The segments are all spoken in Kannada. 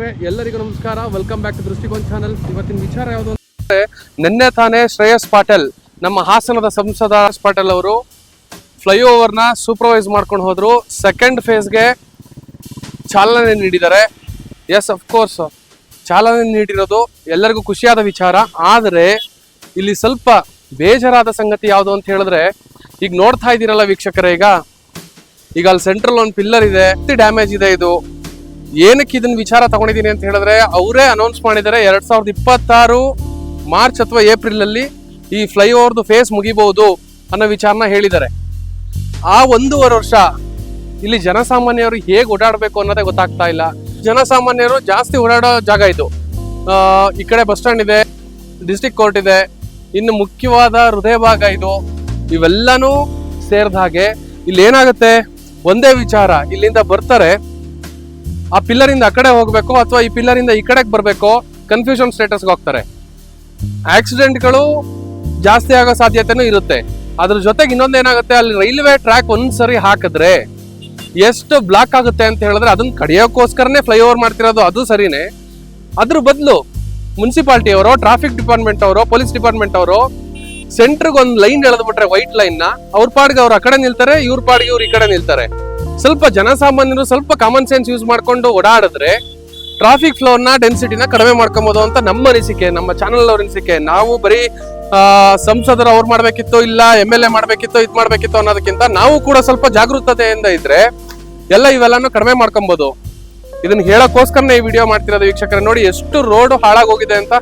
ಎಲ್ಲರಿಗೂ ನಮಸ್ಕಾರ. Welcome back to Drishtikon channel ಇವತ್ತಿನ ವಿಚಾರ ಯಾವುದು ಅಂದ್ರೆ ನಿನ್ನೆ ತಾನೇ ಶ್ರೇಯಸ್ ಪಾಟೀಲ್, ನಮ್ಮ ಹಾಸನದ ಸಂಸದ ಪಾಟೀಲ್ ಅವರು ನ ಸೂಪರ್ವೈಸ್ ಮಾಡ್ಕೊಂಡು ಹೋದ್ರು. ಸೆಕೆಂಡ್ ಫೇಸ್ಗೆ ಚಾಲನೆ ನೀಡಿದ್ದಾರೆ. ಎಸ್ ಕೋರ್ಸ್ ಚಾಲನೆ ನೀಡಿರೋದು ಎಲ್ಲರಿಗೂ ಖುಷಿಯಾದ ವಿಚಾರ. ಆದರೆ, ಇಲ್ಲಿ ಸ್ವಲ್ಪ ಬೇಜಾರಾದ ಸಂಗತಿ ಯಾವುದು ಅಂತ ಹೇಳಿದ್ರೆ, ಈಗ ನೋಡ್ತಾ ಇದ್ದೀರಲ್ಲ ವೀಕ್ಷಕರೇ, ಈಗ. ಈಗ ಅಲ್ಲಿ ಸೆಂಟ್ರಲ್ ಒಂದು ಪಿಲ್ಲರ್ ಇದೆ ಡ್ಯಾಮೇಜ್ ಇದೆ ಇದು. ಏನಕ್ಕೆ ಇದನ್ನ ವಿಚಾರ ತಗೊಂಡಿದ್ದೀನಿ ಅಂತ ಹೇಳಿದ್ರೆ, ಅವರೇ ಅನೌನ್ಸ್ ಮಾಡಿದ್ದಾರೆ ಎರಡ್ ಸಾವಿರದ ಇಪ್ಪತ್ತಾರು ಮಾರ್ಚ್ ಅಥವಾ ಏಪ್ರಿಲ್ ಅಲ್ಲಿ ಈ ಫ್ಲೈಓವರ್ದು ಫೇಸ್ ಮುಗಿಬಹುದು ಅನ್ನೋ ವಿಚಾರನ ಹೇಳಿದ್ದಾರೆ. ಆ ಒಂದೂವರೆ ವರ್ಷ ಇಲ್ಲಿ ಜನಸಾಮಾನ್ಯರು ಹೇಗೆ ಓಡಾಡಬೇಕು ಅನ್ನೋದೇ ಗೊತ್ತಾಗ್ತಾ ಇಲ್ಲ. ಜನಸಾಮಾನ್ಯರು ಜಾಸ್ತಿ ಓಡಾಡೋ ಜಾಗ ಇದು. ಈ ಕಡೆ ಬಸ್ ಸ್ಟ್ಯಾಂಡ್ ಇದೆ ಡಿಸ್ಟಿಕ್ ಕೋರ್ಟ್ ಇದೆ, ಇನ್ನು ಮುಖ್ಯವಾದ ಹೃದಯ ಭಾಗ ಇದು. ಇವೆಲ್ಲನೂ ಸೇರಿದ ಹಾಗೆ ಇಲ್ಲಿ ಏನಾಗುತ್ತೆ ಒಂದೇ ವಿಚಾರ, ಇಲ್ಲಿಂದ ಬರ್ತಾರೆ ಆ ಪಿಲ್ಲರ್ ಇಂದ ಆ ಕಡೆ ಹೋಗ್ಬೇಕು ಅಥವಾ ಈ ಪಿಲ್ಲರ್ ಇಂದ ಈ ಕಡೆಗೆ ಬರಬೇಕು ಕನ್ಫ್ಯೂಷನ್ ಸ್ಟೇಟಸ್ಗೆ ಹೋಗ್ತಾರೆ. ಆಕ್ಸಿಡೆಂಟ್ಗಳು ಜಾಸ್ತಿ ಆಗೋ ಸಾಧ್ಯತೆನೂ ಇರುತ್ತೆ. ಅದ್ರ ಜೊತೆಗೆ ಇನ್ನೊಂದು ಏನಾಗುತ್ತೆ? ಅಲ್ಲಿ ರೈಲ್ವೆ ಟ್ರ್ಯಾಕ್ ಒಂದ್ಸರಿ ಹಾಕಿದ್ರೆ ಎಷ್ಟು ಬ್ಲಾಕ್ ಆಗುತ್ತೆ ಅಂತ ಹೇಳಿದ್ರೆ ಅದನ್ನ ಕಡಿಯೋಕ್ಕೋಸ್ಕರನೇ ಫ್ಲೈಓವರ್ ಮಾಡ್ತಿರೋದು ಅದು ಸರಿನೇ. ಅದ್ರ ಬದಲು ಮುನ್ಸಿಪಾಲ್ಟಿ ಅವರು ಟ್ರಾಫಿಕ್ ಡಿಪಾರ್ಟ್ಮೆಂಟ್ ಅವರು ಪೊಲೀಸ್ ಡಿಪಾರ್ಟ್ಮೆಂಟ್ ಅವರು ಸೆಂಟ್ರಿಗೆ ಒಂದು ಲೈನ್ ಎಳೆದ್ಬಿಟ್ರೆ ವೈಟ್ ಲೈನ್ನ ಅವ್ರ ಪಾಡಿಗೆ ಅವ್ರು ಆ ಕಡೆ ನಿಲ್ತಾರೆ, ಇವ್ರ ಪಾಡಿಗೆ ಇವ್ರು ಈ ಕಡೆ ನಿಲ್ತಾರೆ. ಸ್ವಲ್ಪ ಜನಸಾಮಾನ್ಯರು ಸ್ವಲ್ಪ ಕಾಮನ್ ಸೆನ್ಸ್ ಯೂಸ್ ಮಾಡ್ಕೊಂಡು ಓಡಾಡಿದ್ರೆ ಟ್ರಾಫಿಕ್ ಫ್ಲೋರ್ನ ಡೆನ್ಸಿಟಿನ ಕಡಿಮೆ ಮಾಡ್ಕೊಬೋದು ಅಂತ ನಮ್ಮ ಅನಿಸಿಕೆ, ನಮ್ಮ ಚಾನಲ್ ಅವ್ರ ಅನಿಸಿಕೆ. ನಾವು ಬರೀ ಸಂಸದರು ಅವ್ರು ಮಾಡ್ಬೇಕಿತ್ತು ಇಲ್ಲ ಎಂ ಎಲ್ ಎ ಮಾಡ್ಬೇಕಿತ್ತು, ಇದು ಮಾಡ್ಬೇಕಿತ್ತು ಅನ್ನೋದಕ್ಕಿಂತ ನಾವು ಕೂಡ ಸ್ವಲ್ಪ ಜಾಗೃತತೆಯಿಂದ ಇದ್ರೆ ಎಲ್ಲ ಇವೆಲ್ಲಾನು ಕಡಿಮೆ ಮಾಡ್ಕೊಬೋದು. ಇದನ್ನ ಹೇಳಕ್ಕೋಸ್ಕರನೇ ಈ ವಿಡಿಯೋ ಮಾಡ್ತಿರೋದು ವೀಕ್ಷಕರ. ನೋಡಿ ಎಷ್ಟು ರೋಡ್ ಹಾಳಾಗೋಗಿದೆ ಅಂತ.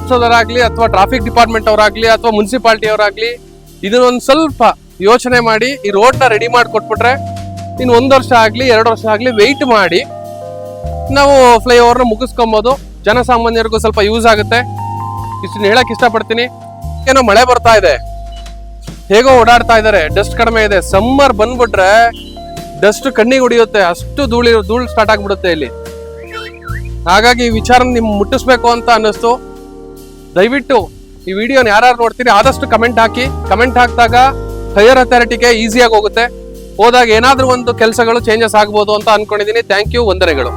ಸಂಸದರಾಗ್ಲಿ ಅಥವಾ ಟ್ರಾಫಿಕ್ ಡಿಪಾರ್ಟ್ಮೆಂಟ್ ಅವರಾಗ್ಲಿ ಅಥವಾ ಮುನ್ಸಿಪಾಲ್ಟಿ ಅವರಾಗ್ಲಿ, ಇದನ್ನೊಂದು ಸ್ವಲ್ಪ ಯೋಚನೆ ಮಾಡಿ ಈ ರೋಡ್ನ ರೆಡಿ ಮಾಡಿ ಕೊಟ್ಬಿಟ್ರೆ ಇನ್ನು ಒಂದು ವರ್ಷ ಆಗಲಿ, ಎರಡು ವರ್ಷ ಆಗಲಿ ವೆಯ್ಟ್ ಮಾಡಿ. ನಾವು ಫ್ಲೈಓವರ್ನ ಮುಗಿಸ್ಕೊಬೋದು. ಜನಸಾಮಾನ್ಯರಿಗೂ ಸ್ವಲ್ಪ ಯೂಸ್ ಆಗುತ್ತೆ. ಇಷ್ಟನ್ನ ಹೇಳಕ್ ಇಷ್ಟಪಡ್ತೀನಿ. ಏನೋ ಮಳೆ ಬರ್ತಾ ಇದೆ. ಹೇಗೋ ಓಡಾಡ್ತಾ ಇದ್ದಾರೆ ಡಸ್ಟ್ ಕಡಿಮೆ ಇದೆ. ಸಮ್ಮರ್ ಬಂದ್ಬಿಟ್ರೆ ಡಸ್ಟ್ ಕಣ್ಣಿಗೆ ಹೊಡಿಯುತ್ತೆ. ಅಷ್ಟು ಧೂಳಿ ಧೂಳು ಸ್ಟಾರ್ಟ್ ಆಗಿಬಿಡುತ್ತೆ ಇಲ್ಲಿ. ಹಾಗಾಗಿ ಈ ವಿಚಾರ ನಿಮ್ ಮುಟ್ಟಿಸ್ಬೇಕು ಅಂತ ಅನ್ನಿಸ್ತು. ದಯವಿಟ್ಟು ಈ ವಿಡಿಯೋನ ಯಾರು ನೋಡ್ತೀರಿ ಆದಷ್ಟು ಕಮೆಂಟ್ ಹಾಕಿ. ಕಮೆಂಟ್ ಹಾಕಿದಾಗ ಹೈಯರ್ ಅಥಾರಿಟಿಗೆ ಈಸಿಯಾಗಿ ಹೋಗುತ್ತೆ. ಹೋದಾಗ ಏನಾದರೂ ಒಂದು ಕೆಲಸಗಳು ಚೇಂಜಸ್ ಆಗ್ಬೋದು ಅಂತ ಅನ್ಕೊಂಡಿದ್ದೀನಿ ಥ್ಯಾಂಕ್ ಯು ವಂದನೆಗಳು.